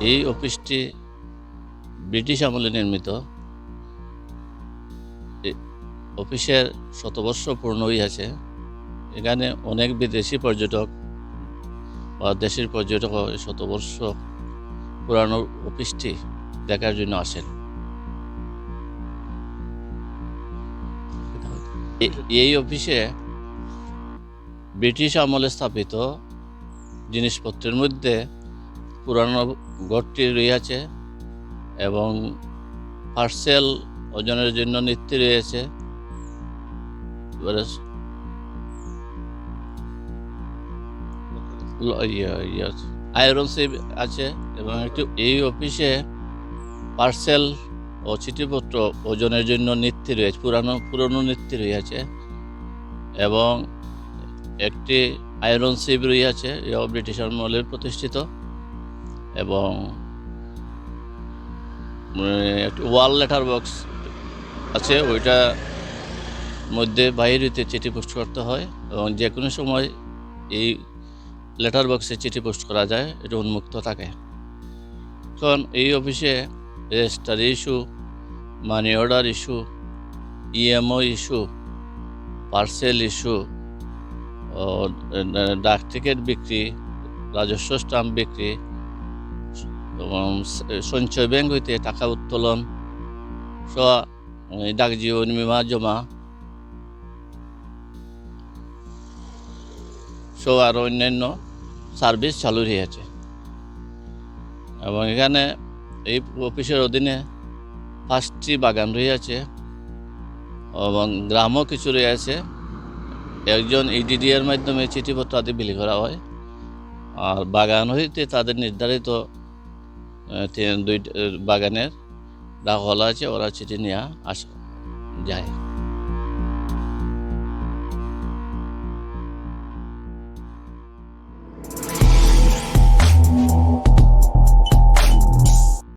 এই অফিসটি ব্রিটিশ আমলে নির্মিত। অফিসের শতবর্ষ পূর্ণ হইয়াছে এখানে অনেক বিদেশি পর্যটক বা দেশের পর্যটক শতবর্ষ পুরানো অফিসটি দেখার জন্য আসেন। এই অফিসে ব্রিটিশ আমলে স্থাপিত জিনিসপত্রের মধ্যে পুরানো ঘরটি রয়েছে এবং পার্সেল ওজনের জন্য নৃত্য রয়েছে। ইয়ে ইয়ে আয়রন সেভ আছে এবং একটি এই অফিসে পার্সেল ও চিঠিপত্র ওজনের জন্য নৃত্য রয়েছে, পুরানো, পুরনো নৃত্য রয়েছে এবং একটি আয়রন সিপ রয়েছে, এও ব্রিটিশ আমলের প্রতিষ্ঠিত। এবং একটি ওয়াল লেটার বক্স আছে, ওইটা মধ্যে বাইরেতে চিঠি পোস্ট করতে হয় এবং যে কোনো সময় এই লেটার বক্সে চিঠি পোস্ট করা যায়, এটা উন্মুক্ত থাকে। কারণ এই অফিসে register issue, money order issue, EMO issue, parcel issue ডাক টিকিট বিক্রি, রাজস্ব স্টাম্প বিক্রি সঞ্চয় ব্যাংক হইতে টাকা উত্তোলন। সহ ডাক জীবন বিমা জমা। সহ আরও অন্যান্য সার্ভিস চালু রয়েছে। এবং এখানে এই অফিসের অধীনে পাঁচটি বাগান রয়েছে। এবং গ্রামও কিছু রয়েছে। একজন ইডিডি এর মাধ্যমে চিঠিপত্র আদি বিলি করা হয়। আর বাগান হইতে তাদের নির্ধারিত দুই বাগানের ডাকওয়ালা আছে ওরা চিঠি নিয়ে আস যায়।